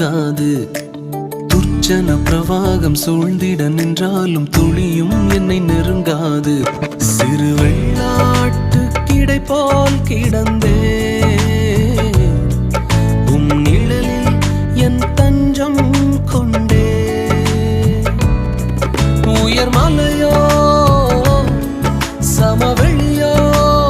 அணுகாது துர்ச்சன பிரவாகம் சூழ்ந்திட நின்றாலும் துளியும் என்னை நெருங்காது. சிறு வெள்ளாட்டு கிடை போல் கிடந்தே